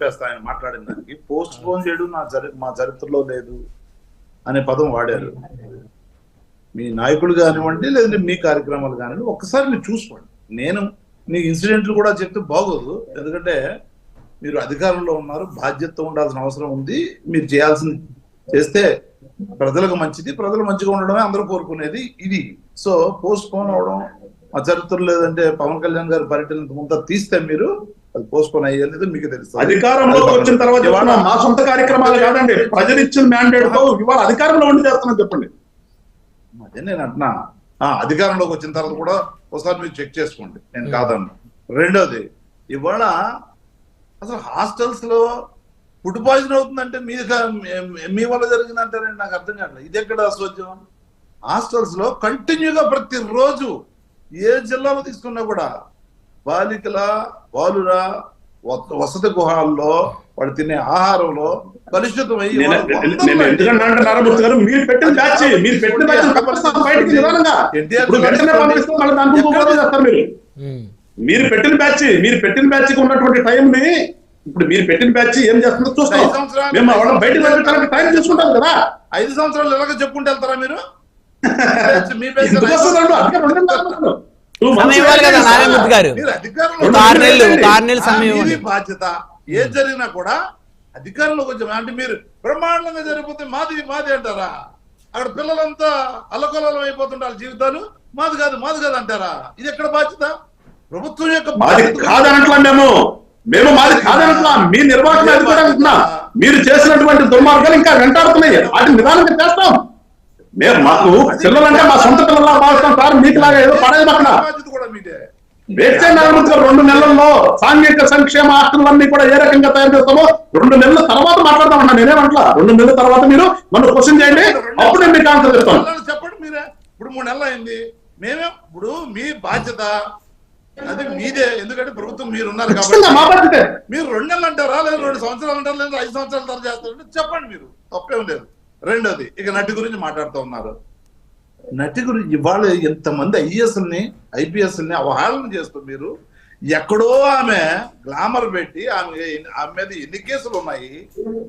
చెప్పేస్తా ఆయన మాట్లాడిన దానికి పోస్ట్ పోన్ చేయడం నా చరి మా చరిత్రలో లేదు అనే పదం వాడారు. మీ నాయకులు కానివ్వండి లేదంటే మీ కార్యక్రమాలు కానివ్వండి ఒక్కసారి మీరు చూసుకోండి. నేను మీకు ఇన్సిడెంట్లు కూడా చెప్తే బాగోదు. ఎందుకంటే మీరు అధికారంలో ఉన్నారు బాధ్యత ఉండాల్సిన అవసరం ఉంది. మీరు చేయాల్సింది చేస్తే ప్రజలకు మంచిది ప్రజలు మంచిగా ఉండడమే అందరూ కోరుకునేది ఇది. సో పోస్ట్ పోన్ అవడం మా చరిత్ర లేదంటే పవన్ కళ్యాణ్ గారి పర్యటన ముందు తీస్తే మీరు అది పోస్ట్ పోన్ అయ్యేది మీకు తెలుస్తుంది అధికారంలోకి వచ్చిన తర్వాత చెప్తున్నా, మా సొంత కార్యక్రమాలు కాదండి. ప్రజలు ఇచ్చిన మ్యాండేట్తో ఇవాళ అధికారంలో ఉండి చేస్తున్నాం చెప్పండి. అదే నేను అంటున్నా. ఆ, అధికారంలోకి వచ్చిన తర్వాత కూడా ఒకసారి మీరు చెక్ చేసుకోండి. నేను కాదన్నా. రెండోది ఇవాళ అసలు హాస్టల్స్లో ఫుడ్ పాయిజన్ అవుతుందంటే మీ మీ వల్ల జరిగిందంటారండి నాకు అర్థం కావట్లేదు. ఇది ఎక్కడ అసోద్యం హాస్టల్స్లో కంటిన్యూగా ప్రతిరోజు ఏ జిల్లాలో తీసుకున్నా కూడా బాలికల బాలుర వసతి గుహాల్లో వాడు తినే ఆహారంలో కలుషితం అయ్యి నేను వాళ్ళు నేను- వందల నేను మంది- ఎందుకంటే అంటే నారాయణమూర్తి గారు మీరు పెట్టిన బ్యాచ్ మీరు పెట్టిన మీరు. పెట్టిన బ్యాచ్ మీరు పెట్టిన బ్యాచ్కి ఉన్నటువంటి టైం ని ఇప్పుడు మీరు పెట్టిన బ్యాచ్ ఏం చేస్తుందో చూస్తాం. ఐదు సంవత్సరాలు- మేము వాళ్ళని బయటకు వెళ్ళడానికి టైం తీసుకుంటాం కదా. ఐదు సంవత్సరాలు ఎలాగ చెప్పుకుంటూ వెళ్తారా మీరు? మీ అధికారంలో. బాధ్యత ఏది జరిగినా కూడా అధికారంలోకి వచ్చాము అంటే మీరు బ్రహ్మాండంగా జరిగిపోతే మాది మాది అంటారా? అక్కడ పిల్లలంతా అల్లకొల్లం అయిపోతుంటారు జీవితాలు. మాది కాదు మాది కాదు అంటారా? ఇది ఎక్కడ బాధ్యత? ప్రభుత్వం యొక్క. కాదనట్లా మేము. మేము మాది కాదనట్లా. మీ నిర్వాహణ అది కూడా మీరు చేసినటువంటి దుర్మార్గాలు ఇంకా వెంటాడుతున్నాయి. వాటిని నిదానంగా చేస్తాం. మేము మాకు పిల్లలంటే మా సొంత పిల్లలా భావిస్తాం. సార్ మీకులాగా ఏదో పడేది వేస్తే నారాయణమూర్తి గారు రెండు నెలల్లో సాంఘిక సంక్షేమ హాస్టల్లన్నీ కూడా ఏ రకంగా తయారు చేస్తామో రెండు నెలల తర్వాత మాట్లాడదామన్నా నేనేమంటలా రెండు నెలల తర్వాత మీరు నన్ను క్వశ్చన్ చేయండి అప్పుడు నేను మీకు ఆన్సర్ చెప్తాను. చెప్పండి మీరే. ఇప్పుడు మూడు నెలలు అయింది. మేమే ఇప్పుడు మీ బాధ్యత అది మీదే. ఎందుకంటే ప్రభుత్వం మీరు ఉన్నారు ఖచ్చితంగా మా కాబట్టి మీరు రెండు నెలలు అంటారా లేదా రెండు సంవత్సరాలు అంటారా లేదా ఐదు సంవత్సరాల తర్వాత చేస్తారంటే చెప్పండి మీరు. తప్పేం లేదు. రెండోది ఇక నటి గురించి మాట్లాడుతూ ఉన్నారు. నటి గురించి ఇవాళ ఎంతమంది ఐఏఎస్ని ఐపీఎస్ని అవహేళన చేస్తూ మీరు ఎక్కడో ఆమె గ్లామర్ పెట్టి ఆమె ఆమె మీద ఎన్ని కేసులు ఉన్నాయి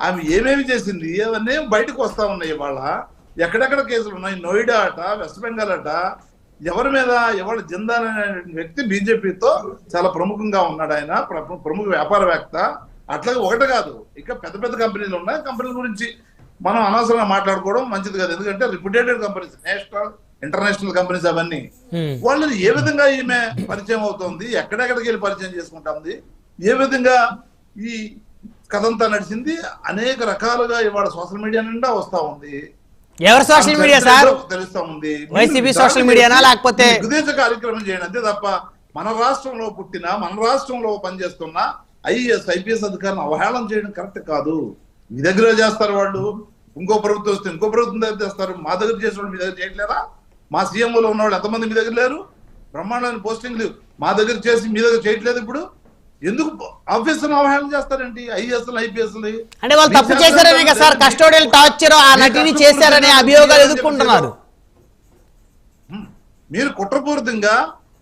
ఆమె ఏమేమి చేసింది అవన్నీ బయటకు వస్తా ఉన్నాయి ఇవాళ. ఎక్కడెక్కడ కేసులు ఉన్నాయి నోయిడా అట వెస్ట్ బెంగాల్ అట ఎవరి మీద ఎవరు జిందాల్ అనే వ్యక్తి బీజేపీతో చాలా ప్రముఖంగా ఉన్నాడు ఆయన ప్రముఖ వ్యాపారవేత్త. అట్లాగే ఒకటి కాదు ఇంకా పెద్ద పెద్ద కంపెనీలు ఉన్నాయి కంపెనీల గురించి మనం అనవసరంగా మాట్లాడుకోవడం మంచిది కాదు. ఎందుకంటే reputed companies national international companies అవన్నీ ఉమ్. వాళ్ళని ఏ విధంగా ఈమె పరిచయం అవుతోంది ఎక్కడెక్కడికి వెళ్ళి పరిచయం చేసుకుంటుంది ఏ విధంగా ఈ కథంతా నడిచింది అనేక రకాలుగా ఇవాళ సోషల్ మీడియా నిండా వస్తా ఉంది. ఎవరు సోషల్ మీడియా సార్? తెలుస్తా ఉంది. వైసీపీ సోషల్ మీడియానా లేకపోతే విదేశ కార్యక్రమం చేయండి అంతే తప్ప మన రాష్ట్రంలో పుట్టిన మన రాష్ట్రంలో పనిచేస్తున్న ఐఏఎస్ ఐపీఎస్ అధికారులను అవహేళన చేయడం కరెక్ట్ కాదు. మీ దగ్గర చేస్తారు వాళ్ళు. ఇంకో ప్రభుత్వం వస్తే ఇంకో ప్రభుత్వం దగ్గర చేస్తారు మా దగ్గర చేసిన వాళ్ళు మీ దగ్గర చేయట్లేరా మా సీఎంఓలో ఉన్న వాళ్ళు ఎంతమంది మీ దగ్గర లేరు? బ్రహ్మాండమైన పోస్టింగ్లు మా దగ్గర చేసి మీ దగ్గర చేయట్లేదు ఇప్పుడు? ఎందుకు ఆఫీసులను అవహేళన చేస్తారేంటి? ఐఏఎస్ ఐపీఎస్ అంటే వాళ్ళు తప్పు చేశారనే కదా సార్. కస్టోడియల్ టార్చర్ ఆ నటిని చేశారనే అభియోగాలు ఎదుర్కొంటున్నారు. మీరు కుట్రపూరితంగా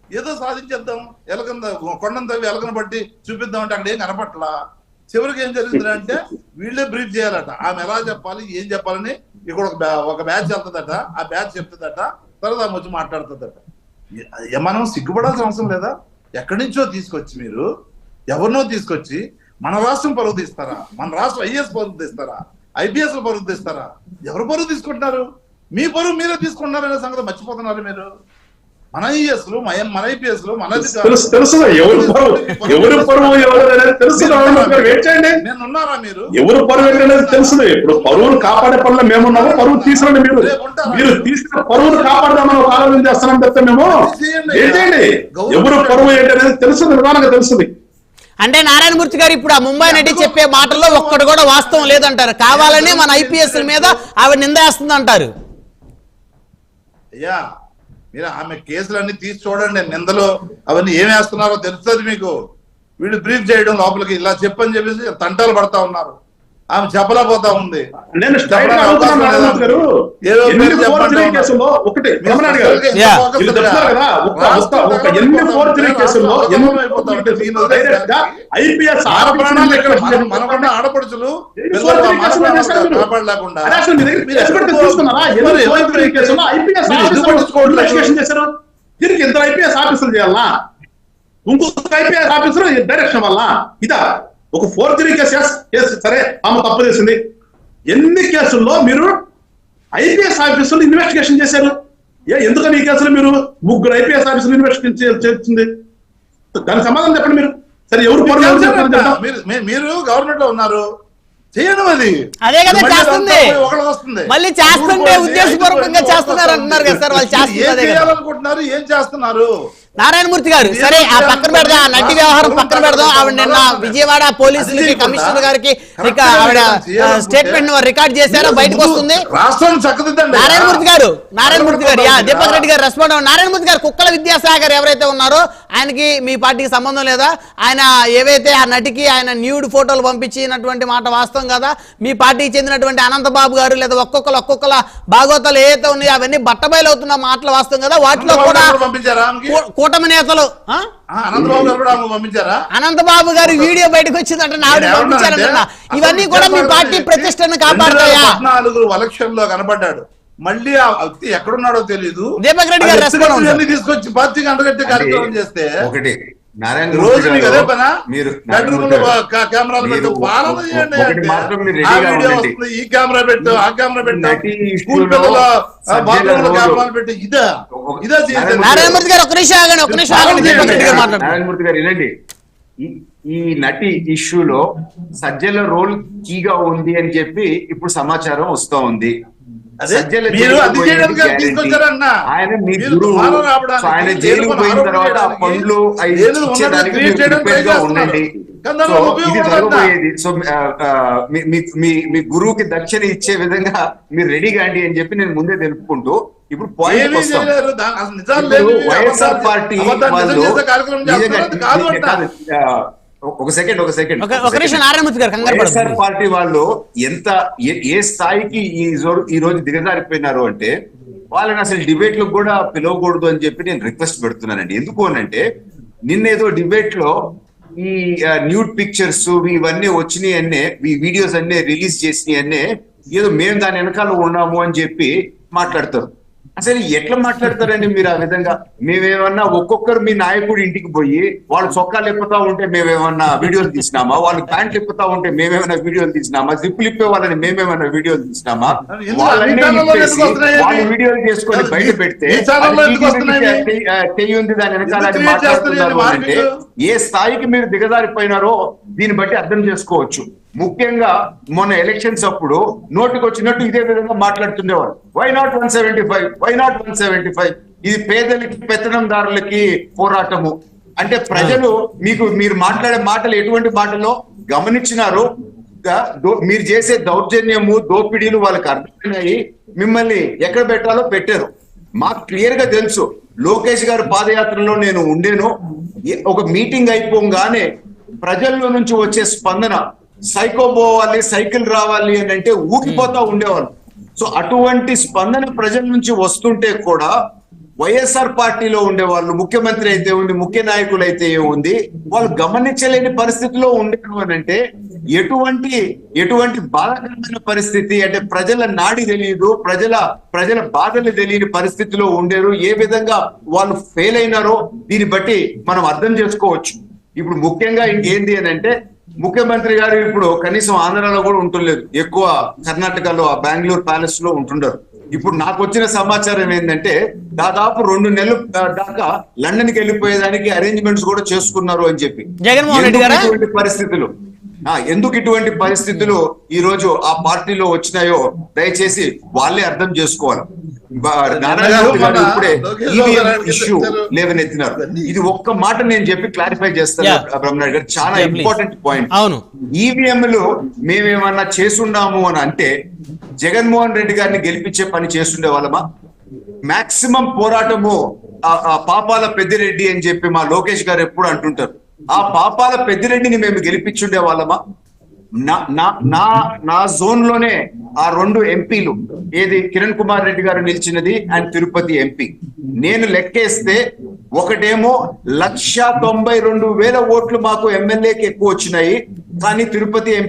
ఏదో సాధించేద్దాం. ఎలకంద కొండంత ఎలకను బట్టి చూపిద్దాం అంటే అక్కడ ఏం కనపట్లా? చివరికి ఏం జరుగుతుంది అంటే వీళ్ళే బ్రీఫ్ చేయాలట. ఆమె ఎలా చెప్పాలి ఏం చెప్పాలని ఇక్కడ ఒక బ్యా- ఒక బ్యాచ్ వెళ్తుందట. ఆ బ్యాచ్ చెప్తుందట. తర్వాత ఆమె వచ్చి మాట్లాడుతుందట. మనం సిగ్గుపడాల్సిన అవసరం లేదా? ఎక్కడి నుంచో తీసుకొచ్చి మీరు? ఎవరినో తీసుకొచ్చి? మన రాష్ట్రం పరుగు తీస్తారా? మన రాష్ట్రం ఐఏఎస్ పరుగు తీస్తారా? ఐపీఎస్ పరుగు తీస్తారా? ఎవరు పరుగు తీసుకుంటున్నారు? మీ పరువు మీరే తీసుకుంటున్నారనే సంగతి మర్చిపోతున్నారు మీరు. మన ఐఏఎస్లు మన- మన ఐపీఎస్లు మన అధికారులు- తెలుసు తెలుసు ఎవరు పరువు ఎవరు పరువు ఎవరు అనేది తెలుసు నారాయణమూర్తి గారు వెయిట్ చేయండి. నేను ఉన్నారా మీరు? ఎవరు పరువు అనేది తెలుసు ఇప్పుడు పరువును కాపాడే పనులు మేమున్నాము పరువు తీసిరండి మీరు. మీరు తీసిన పరువును కాపాడదామని ఒక ఆలోచన చేస్తున్నాం చెప్తే మేము ఏం చేయండి. ఎవరు పరువు ఏంటి అనేది తెలుసు నిదానంగా తెలుస్తుంది అంటే నారాయణమూర్తి గారు ఇప్పుడు ఆ ముంబై నటి చెప్పే మాటల్లో ఒక్కడు కూడా వాస్తవం లేదంటారు. కావాలనే మన ఐపీఎస్ మీద ఆవిడ నిందేస్తుంది అంటారు అయ్యా మీరు ఆమె కేసులన్నీ తీసి చూడండి నిందలు అవన్నీ ఏం వేస్తున్నారో తెలుస్తుంది మీకు. వీళ్ళు బ్రీఫ్ చేయడం లోపలికి ఇలా చెప్పని చెప్పేసి తంటాలు పడతా ఉన్నారు. ఆమె చెప్పలేకపోతా ఉంది. నేను ఒకటి ఆడపడుచులు కాపాడలేకుండా కేసుల్లో ఐపీఎస్ మీరు ఎందుకు పట్టించుకోవట్లేదు? ఇన్వెస్టిగేషన్ చేశారు? దీనికి ఇంత ఐపీఎస్ ఆఫీసర్లు చేయాలా? ఇంకొక ఐపీఎస్ ఆఫీసర్ డైరెక్షన్ వల్ల. ఇదా? ఒక ఫోర్జరీ కేసు yes, సరే ఆమె తప్పు చేసింది. ఎన్ని కేసుల్లో మీరు ఐపీఎస్ ఆఫీసర్లు ఇన్వెస్టిగేషన్ చేశారు? ఏ ఎందుకని ఈ కేసులో మీరు ముగ్గురు ఐపీఎస్ ఆఫీసర్లు ఇన్వెస్టిగేషన్ చేస్తుంది? దానికి సమాధానం చెప్పండి మీరు. సరే ఎవరు మీరు గవర్నమెంట్లో ఉన్నారు. చేయడం అది. అదే కదా చేస్తుంది. వస్తుంది. మళ్ళీ చేస్తుంటే ఉద్దేశపూర్వకంగా చేస్తున్నారు అంటున్నారు కదా సార్, వాళ్ళు చేస్తుంది ఏం అదే కదా. చేయాలనుకుంటున్నారు? ఏం చేస్తున్నారు? నారాయణమూర్తి గారు సరే ఆ పక్కన పెడదాం ఆ నటి వ్యవహారం పక్కన పెడదాం. ఆవిడ నిన్న విజయవాడ పోలీసులకి కమిషనర్ గారికి ఇక ఆవిడ స్టేట్మెంట్ రికార్డ్ చేశారా? బయటకు వస్తుంది? నారాయణమూర్తి గారు నారాయణమూర్తి గారు యా దీపక్ రెడ్డి గారు రెస్పాండ్. నారాయణమూర్తి గారు కుక్కల విద్యాసాగర్ ఎవరైతే ఉన్నారో ఆయనకి మీ పార్టీకి సంబంధం లేదా? ఆయన ఏవైతే ఆ నటికి ఆయన న్యూడ్ ఫోటోలు పంపించినటువంటి మాట వాస్తవం కదా? మీ పార్టీకి చెందినటువంటి అనంతబాబు గారు లేదా ఒక్కొక్కరు ఒక్కొక్కల భాగవతాలు ఏవైతే ఉన్నాయో అవన్నీ బట్టబయలు అవుతున్న మాటలు వాస్తవం కదా? వాటిలో కూడా కూటమి నేతలు అనంతబాబు గారు కూడా ఆమె పంపించారా? అనంతబాబు గారు వీడియో బయటకు వచ్చిందంటే నావిడ ఏమన్నానంటే, ఇవన్నీ కూడా మీ పార్టీ ప్రతిష్టను 2014 కాపాడతాయా ఎలక్షన్లో మళ్ళీ ఆ వ్యక్తి ఎక్కడున్నాడో తెలియదు తీసుకొచ్చి పార్టీకి అంటగట్టే కార్యక్రమం చేస్తే? ఒకటి నారాయణ పనా? మీరు బెడ్రూమ్లో కెమెరాలు పెట్టు. పాలన చేయండి ఈ కెమెరా పెట్టు ఆ కెమెరా పెట్టు. స్కూల్ ఇష్యూలో పిల్లల సజ్జల బాత్రూమ్లో రోజు- కెమెరాలు పెట్టు. ఇదా. ఒక- ఇదా చేసేది. నారాయణ నారాయణమూర్తి గారు ఒక నిమిషం ఆగండి ఒక నిమిషం ఆగండి. దీపక్ రెడ్డి గారు మాట్లాడండి నారాయణమూర్తి గారు వినండి ఈ- ఈ నటి ఇష్యూలో సజ్జల రోల్ కీగా ఉంది అని చెప్పి ఇప్పుడు సమాచారం వస్తా ఉంది. ఆయన మీ గురువు ఆయన జైలుకు పోయిన తర్వాత try ఉండండి. సో ఇది? జరగబోయేది. మీ- మీ- గురువుకి దక్షిణ ఇచ్చే విధంగా మీరు రెడీ కాండి అని చెప్పి నేను ముందే తెలుపుకుంటూ ఇప్పుడు పాయింట్ వైఎస్ఆర్ పార్టీ వాళ్ళు ఒక సెకండ్ ఒక సెకండ్. వైఎస్ఆర్ పార్టీ వాళ్ళు ఎంత ఏ- స్థాయికి ఈ ఈ రోజు దిగజారిపోయినారు అంటే వాళ్ళని అసలు డిబేట్లో కూడా పిలవకూడదు అని చెప్పి నేను రిక్వెస్ట్ పెడుతున్నానండి. ఎందుకు అని అంటే నిన్నేదో డిబేట్లో ఈ న్యూడ్ పిక్చర్స్ ఇవన్నీ వచ్చినాయి అన్నే ఈ వీడియోస్ అన్నీ రిలీజ్ చేసినాయి అన్నే ఏదో మేము దాని వెనకాల ఉన్నాము అని చెప్పి మాట్లాడతారు. అసలు ఎట్లా మాట్లాడతారండి మీరు ఆ విధంగా? మేమేమన్నా ఒక్కొక్కరు మీ నాయకుడు ఇంటికి పోయి వాళ్ళు చొక్కాలు ఇప్పుతా ఉంటే మేమేమన్నా వీడియోలు తీసినామా? వాళ్ళు ప్యాంట్లు ఇప్పుతా ఉంటే మేమేమైనా వీడియోలు తీసినామా? జిప్పులు ఇప్పే వాళ్ళని మేమేమైనా వీడియోలు తీసినామా? వాళ్ళు వీడియోలు చేసుకొని బయట పెడితే ఉంది దాని వెనకాల మాట్లాడుతున్నారు అంటే? ఏ స్థాయికి మీరు దిగజారిపోయినారో దీన్ని బట్టి అర్థం చేసుకోవచ్చు. ముఖ్యంగా మొన్న ఎలక్షన్స్ అప్పుడు నోటికి వచ్చినట్టు ఇదే విధంగా మాట్లాడుతుండేవారు. Why not one seventy five why not one seventy five ఇది పేదలకి పెత్తనందారులకి పోరాటము. అంటే ప్రజలు మీకు మీరు మాట్లాడే మాటలు ఎటువంటి మాటలో గమనించినారు మీరు చేసే దౌర్జన్యము దోపిడీలు వాళ్ళకి అర్థమైనాయి. మిమ్మల్ని ఎక్కడ పెట్టాలో పెట్టారు. మాకు క్లియర్గా తెలుసు. లోకేష్ గారి పాదయాత్రలో నేను ఉండేను. ఒక మీటింగ్ అయిపోగానే ప్రజల్లో నుంచి వచ్చే స్పందన సైకో పోవాలి సైకిల్ రావాలి అని అంటే ఊగిపోతా ఉండేవాళ్ళు. సో అటువంటి స్పందన ప్రజల నుంచి వస్తుంటే కూడా వైఎస్ఆర్ పార్టీలో ఉండే వాళ్ళు ముఖ్యమంత్రి అయితే ఉంది ముఖ్య నాయకులు అయితే ఉంది వాళ్ళు గమనించలేని పరిస్థితిలో ఉండేరు అని అంటే ఎటువంటి ఎటువంటి బాధాకరమైన పరిస్థితి అంటే ప్రజల నాడి తెలియదు ప్రజల ప్రజల బాధలు తెలియని పరిస్థితిలో ఉండేరు. ఏ విధంగా వాళ్ళు ఫెయిల్ అయినారో దీన్ని బట్టి మనం అర్థం చేసుకోవచ్చు. ఇప్పుడు ముఖ్యంగా ఇంకేంది అని అంటే ముఖ్యమంత్రి గారు ఇప్పుడు కనీసం ఆంధ్రాలో కూడా ఉంటలేదు ఎక్కువ కర్ణాటకలో ఆ బెంగళూరు ప్యాలెస్లో ఉంటుండరు. ఇప్పుడు నాకు వచ్చిన సమాచారం ఏంటంటే దాదాపు రెండు నెలలు దాకా లండన్కి వెళ్ళిపోయేదానికి అరేంజ్మెంట్స్ కూడా చేసుకున్నారు అని చెప్పి. జగన్మోహన్ రెడ్డి గారా? పరిస్థితులు? ఎందుకు ఇటువంటి పరిస్థితులు ఈ రోజు ఆ పార్టీలో వచ్చినాయో దయచేసి వాళ్ళే అర్థం చేసుకోవాలి. బా- నారాయణ మూర్తి గారు ఇప్పుడే ఈవీఎం ఇష్యూ చెప్తారు. లేవనెత్తినారు. ఇది ఒక్క మాట నేను చెప్పి క్లారిఫై చేస్తాను. బ్రహ్మనాయుడు గారు. చాలా. ఇంపార్టెంట్ పాయింట్ అవును. ఈవీఎంలు మేమేమన్నా చేసున్నాము అని అంటే జగన్మోహన్ రెడ్డి గారిని గెలిపించే పని చేస్తుండే వాళ్ళమా? మాక్సిమం పోరాటము పాపాల పెద్దిరెడ్డి అని చెప్పి మా లోకేష్ గారు ఎప్పుడు అంటుంటారు. ఆ పాపాల పెద్దిరెడ్డిని మేము గెలిపించుండే వాళ్ళమా? నా నా జోన్లోనే ఆ రెండు ఎంపీలు ఏది కిరణ్ కుమార్ రెడ్డి గారు నిలిచినది అండ్ తిరుపతి ఎంపీ. నేను లెక్కేస్తే ఒకటేమో లక్ష తొంభై రెండు వేల ఓట్లు మాకు ఎమ్మెల్యేకి ఎక్కువ వచ్చినాయి కానీ తిరుపతి ఎంపీ